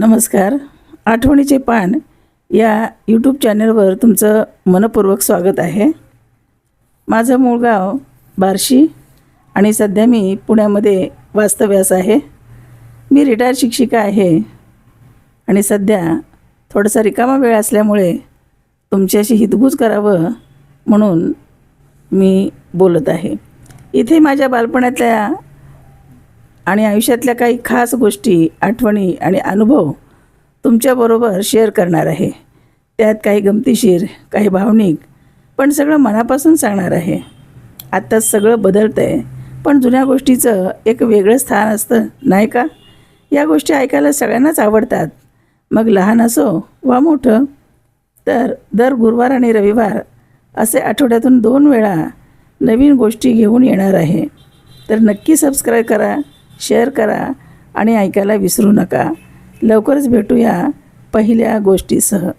नमस्कार. आठवणीचे पान या यूट्यूब चॅनलवर तुमचं मनपूर्वक स्वागत आहे. माझं मूळ गाव बार्शी आणि सध्या मी पुण्यामध्ये वास्तव्यास आहे. मी रिटायर शिक्षिका आहे आणि सध्या थोडासा रिकामा वेळ असल्यामुळे तुमच्याशी हितगुज करावं म्हणून मी बोलत आहे. इथे माझ्या बालपणातल्या आणि आयुष्यातल्या काही खास गोष्टी आठवणी आणि अनुभव तुमच्याबरोबर शेअर करणार आहे. त्यात काही गमतीशीर काही भावनिक पण सगळं मनापासून सांगणार आहे. आत्ता सगळं बदलतं आहे पण जुन्या गोष्टीचं एक वेगळं स्थान असतं नाही का? या गोष्टी ऐकायला सगळ्यांनाच आवडतात. मग लहान असो वा मोठं तर दर गुरुवार आणि रविवार असे आठवड्यातून दोन वेळा नवीन गोष्टी घेऊन येणार आहे. तर नक्की सबस्क्राईब करा शेअर करा आणि ऐकायला विसरू नका. लवकरच भेटूया पहिल्या गोष्टीसह.